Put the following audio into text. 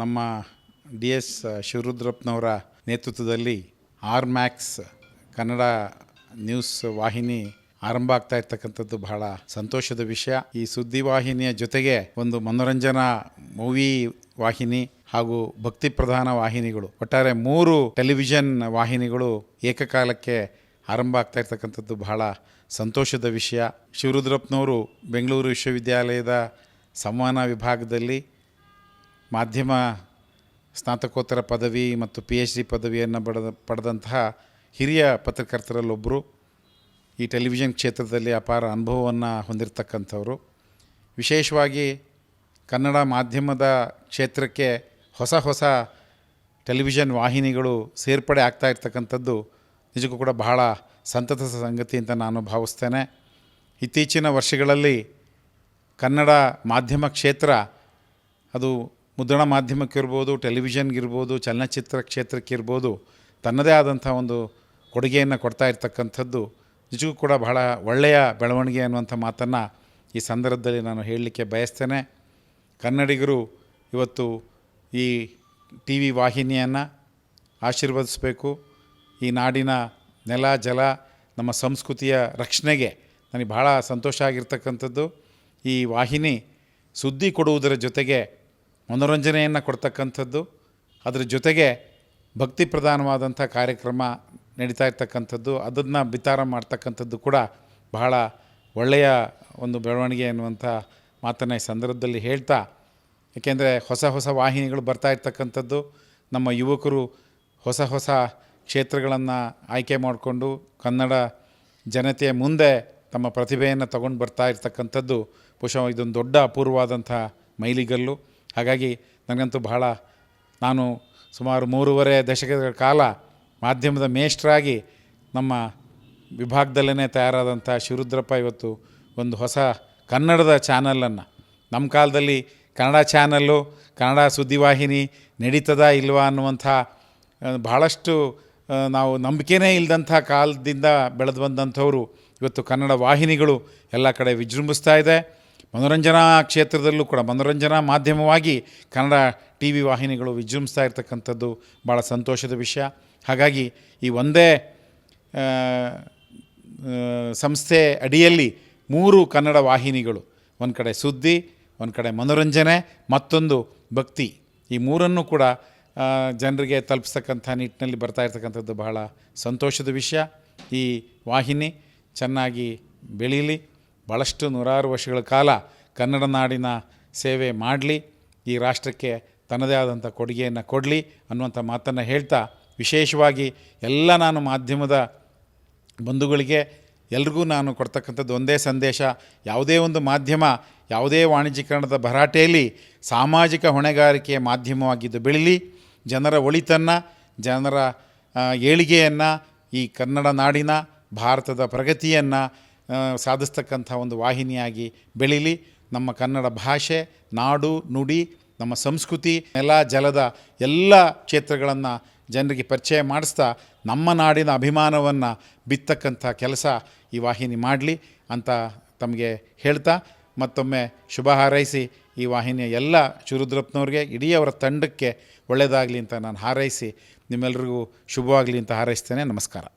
ನಮ್ಮ D S ಶಿವರುದ್ರಪ್ಪನವರ ನೇತೃತ್ವದಲ್ಲಿ R Max Kannada news ವಾಹಿನಿ ಆರಂಭ ಆಗ್ತಾ ಇರ್ತಕ್ಕಂಥದ್ದು ಬಹಳ ಸಂತೋಷದ ವಿಷಯ. ಈ ಸುದ್ದಿ ವಾಹಿನಿಯ ಜೊತೆಗೆ ಒಂದು ಮನೋರಂಜನಾ ಮೂವಿ ವಾಹಿನಿ ಹಾಗೂ ಭಕ್ತಿ ಪ್ರಧಾನ ವಾಹಿನಿಗಳು, ಒಟ್ಟಾರೆ ಮೂರು ಟೆಲಿವಿಷನ್ ವಾಹಿನಿಗಳು ಏಕಕಾಲಕ್ಕೆ ಆರಂಭ ಆಗ್ತಾ ಇರ್ತಕ್ಕಂಥದ್ದು ಬಹಳ ಸಂತೋಷದ ವಿಷಯ. ಶಿವರುದ್ರಪ್ಪನವರು ಬೆಂಗಳೂರು ವಿಶ್ವವಿದ್ಯಾಲಯದ ಸಂವಹನ ವಿಭಾಗದಲ್ಲಿ ಮಾಧ್ಯಮ ಸ್ನಾತಕೋತ್ತರ ಪದವಿ ಮತ್ತು ಪಿ ಎಚ್ ಡಿ ಪದವಿಯನ್ನು ಪಡೆದ, ಪಡೆದಂತಹ ಹಿರಿಯ ಪತ್ರಕರ್ತರಲ್ಲೊಬ್ಬರು ಈ ಟೆಲಿವಿಷನ್ ಕ್ಷೇತ್ರದಲ್ಲಿ ಅಪಾರ ಅನುಭವವನ್ನು ಹೊಂದಿರತಕ್ಕಂಥವ್ರು. ವಿಶೇಷವಾಗಿ ಕನ್ನಡ ಮಾಧ್ಯಮದ ಕ್ಷೇತ್ರಕ್ಕೆ ಹೊಸ ಹೊಸ ಟೆಲಿವಿಷನ್ ವಾಹಿನಿಗಳು ಸೇರ್ಪಡೆ ಆಗ್ತಾ ಇರ್ತಕ್ಕಂಥದ್ದು ನಿಜಕ್ಕೂ ಕೂಡ ಬಹಳ ಸಂತತ ಸಂಗತಿ ಅಂತ ನಾನು ಭಾವಿಸ್ತೇನೆ. ಇತ್ತೀಚಿನ ವರ್ಷಗಳಲ್ಲಿ ಕನ್ನಡ ಮಾಧ್ಯಮ ಕ್ಷೇತ್ರ ಅದು ಮುದ್ರಣ ಮಾಧ್ಯಮಕ್ಕಿರ್ಬೋದು, ಟೆಲಿವಿಷನ್ಗಿರ್ಬೋದು, ಚಲನಚಿತ್ರ ಕ್ಷೇತ್ರಕ್ಕಿರ್ಬೋದು, ತನ್ನದೇ ಆದಂಥ ಒಂದು ಕೊಡುಗೆಯನ್ನು ಕೊಡ್ತಾ ಇರ್ತಕ್ಕಂಥದ್ದು ನಿಜಕ್ಕೂ ಕೂಡ ಬಹಳ ಒಳ್ಳೆಯ ಬೆಳವಣಿಗೆ ಅನ್ನುವಂಥ ಮಾತನ್ನು ಈ ಸಂದರ್ಭದಲ್ಲಿ ನಾನು ಹೇಳಲಿಕ್ಕೆ ಬಯಸ್ತೇನೆ. ಕನ್ನಡಿಗರು ಇವತ್ತು ಈ ಟಿ ವಿ ವಾಹಿನಿಯನ್ನು ಆಶೀರ್ವದಿಸಬೇಕು. ಈ ನಾಡಿನ ನೆಲ, ಜಲ, ನಮ್ಮ ಸಂಸ್ಕೃತಿಯ ರಕ್ಷಣೆಗೆ ನನಗೆ ಬಹಳ ಸಂತೋಷ ಆಗಿರ್ತಕ್ಕಂಥದ್ದು. ಈ ವಾಹಿನಿ ಸುದ್ದಿ ಕೊಡುವುದರ ಜೊತೆಗೆ ಮನೋರಂಜನೆಯನ್ನು ಕೊಡ್ತಕ್ಕಂಥದ್ದು, ಅದರ ಜೊತೆಗೆ ಭಕ್ತಿ ಪ್ರಧಾನವಾದಂಥ ಕಾರ್ಯಕ್ರಮ ನಡೀತಾ ಇರ್ತಕ್ಕಂಥದ್ದು, ಅದನ್ನು ಬಿತ್ತಾರ ಮಾಡ್ತಕ್ಕಂಥದ್ದು ಕೂಡ ಬಹಳ ಒಳ್ಳೆಯ ಒಂದು ಬೆಳವಣಿಗೆ ಎನ್ನುವಂಥ ಮಾತನ್ನು ಈ ಸಂದರ್ಭದಲ್ಲಿ ಹೇಳ್ತಾ, ಏಕೆಂದರೆ ಹೊಸ ಹೊಸ ವಾಹಿನಿಗಳು ಬರ್ತಾ ಇರ್ತಕ್ಕಂಥದ್ದು, ನಮ್ಮ ಯುವಕರು ಹೊಸ ಹೊಸ ಕ್ಷೇತ್ರಗಳನ್ನು ಆಯ್ಕೆ ಮಾಡಿಕೊಂಡು ಕನ್ನಡ ಜನತೆಯ ಮುಂದೆ ತಮ್ಮ ಪ್ರತಿಭೆಯನ್ನು ತಗೊಂಡು ಬರ್ತಾ ಇರ್ತಕ್ಕಂಥದ್ದು, ಬಹುಶಃ ಇದೊಂದು ದೊಡ್ಡ ಅಪೂರ್ವವಾದಂಥ ಮೈಲಿಗಲ್ಲು. ಹಾಗಾಗಿ ನನಗಂತೂ ಬಹಳ ನಾನು ಸುಮಾರು ಮೂರುವರೆ ದಶಕಗಳ ಕಾಲ ಮಾಧ್ಯಮದ ಮೇಷ್ಟ್ರಾಗಿ ನಮ್ಮ ವಿಭಾಗದಲ್ಲೇ ತಯಾರಾದಂಥ ಶಿವರುದ್ರಪ್ಪ ಇವತ್ತು ಒಂದು ಹೊಸ ಕನ್ನಡದ ಚಾನಲನ್ನು. ನಮ್ಮ ಕಾಲದಲ್ಲಿ ಕನ್ನಡ ಚಾನಲ್ಲು, ಕನ್ನಡ ಸುದ್ದಿವಾಹಿನಿ ನಡೀತದಾ ಇಲ್ವಾ ಅನ್ನುವಂಥ ಬಹಳಷ್ಟು ನಾವು ನಂಬಿಕೆನೇ ಇಲ್ಲದಂಥ ಕಾಲದಿಂದ ಬೆಳೆದು ಬಂದಂಥವರು ಇವತ್ತು ಕನ್ನಡ ವಾಹಿನಿಗಳು ಎಲ್ಲ ಕಡೆ ವಿಜೃಂಭಿಸ್ತಾ ಇದೆ. ಮನೋರಂಜನಾ ಕ್ಷೇತ್ರದಲ್ಲೂ ಕೂಡ, ಮನೋರಂಜನಾ ಮಾಧ್ಯಮವಾಗಿ ಕನ್ನಡ ಟಿ ವಿ ವಾಹಿನಿಗಳು ವಿಜೃಂಭಿಸ್ತಾ ಇರ್ತಕ್ಕಂಥದ್ದು ಭಾಳ ಸಂತೋಷದ ವಿಷಯ. ಹಾಗಾಗಿ ಈ ಒಂದೇ ಸಂಸ್ಥೆ ಅಡಿಯಲ್ಲಿ ಮೂರು ಕನ್ನಡ ವಾಹಿನಿಗಳು, ಒಂದು ಕಡೆ ಸುದ್ದಿ, ಒಂದು ಕಡೆ ಮನೋರಂಜನೆ, ಮತ್ತೊಂದು ಭಕ್ತಿ. ಈ ಮೂರನ್ನು ಕೂಡ ಜನರಿಗೆ ತಲುಪಿಸ್ತಕ್ಕಂಥ ನಿಟ್ಟಿನಲ್ಲಿ ಬರ್ತಾ ಇರ್ತಕ್ಕಂಥದ್ದು ಬಹಳ ಸಂತೋಷದ ವಿಷಯ. ಈ ವಾಹಿನಿ ಚೆನ್ನಾಗಿ ಬೆಳೀಲಿ. ಭಾಳಷ್ಟು ನೂರಾರು ವರ್ಷಗಳ ಕಾಲ ಕನ್ನಡ ನಾಡಿನ ಸೇವೆ ಮಾಡಲಿ, ಈ ರಾಷ್ಟ್ರಕ್ಕೆ ತನ್ನದೇ ಆದಂಥ ಕೊಡುಗೆಯನ್ನು ಕೊಡಲಿ ಅನ್ನುವಂಥ ಮಾತನ್ನು ಹೇಳ್ತಾ, ವಿಶೇಷವಾಗಿ ಎಲ್ಲ ನಾನು ಮಾಧ್ಯಮದ ಬಂಧುಗಳಿಗೆ ಎಲ್ರಿಗೂ ನಾನು ಕೊಡ್ತಕ್ಕಂಥದ್ದು ಒಂದೇ ಸಂದೇಶ, ಯಾವುದೇ ಒಂದು ಮಾಧ್ಯಮ, ಯಾವುದೇ ವಾಣಿಜ್ಯೀಕರಣದ ಭರಾಟೆಯಲ್ಲಿ ಸಾಮಾಜಿಕ ಹೊಣೆಗಾರಿಕೆಯ ಮಾಧ್ಯಮವಾಗಿದ್ದು ಬೆಳೀಲಿ, ಜನರ ಒಳಿತನ್ನು, ಜನರ ಏಳಿಗೆಯನ್ನು, ಈ ಕನ್ನಡ ನಾಡಿನ, ಭಾರತದ ಪ್ರಗತಿಯನ್ನು ಸಾಧಿಸ್ತಕ್ಕಂಥ ಒಂದು ವಾಹಿನಿಯಾಗಿ ಬೆಳೀಲಿ. ನಮ್ಮ ಕನ್ನಡ ಭಾಷೆ, ನಾಡು, ನುಡಿ, ನಮ್ಮ ಸಂಸ್ಕೃತಿ, ನೆಲ, ಜಲದ ಎಲ್ಲ ಕ್ಷೇತ್ರಗಳನ್ನು ಜನರಿಗೆ ಪರಿಚಯ ಮಾಡಿಸ್ತಾ ನಮ್ಮ ನಾಡಿನ ಅಭಿಮಾನವನ್ನು ಬಿತ್ತಕ್ಕಂಥ ಕೆಲಸ ಈ ವಾಹಿನಿ ಮಾಡಲಿ ಅಂತ ತಮಗೆ ಹೇಳ್ತಾ. ಮತ್ತೊಮ್ಮೆ ಶುಭ ಹಾರೈಸಿ ಈ ವಾಹಿನಿಯ ಎಲ್ಲ ಚುರುದ್ರಪ್ನವ್ರಿಗೆ ಇಡೀ ಅವರ ತಂಡಕ್ಕೆ ಒಳ್ಳೆಯದಾಗಲಿ ಅಂತ ನಾನು ಹಾರೈಸಿ ನಿಮ್ಮೆಲ್ಲರಿಗೂ ಶುಭವಾಗಲಿ ಅಂತ ಹಾರೈಸ್ತೇನೆ. ನಮಸ್ಕಾರ.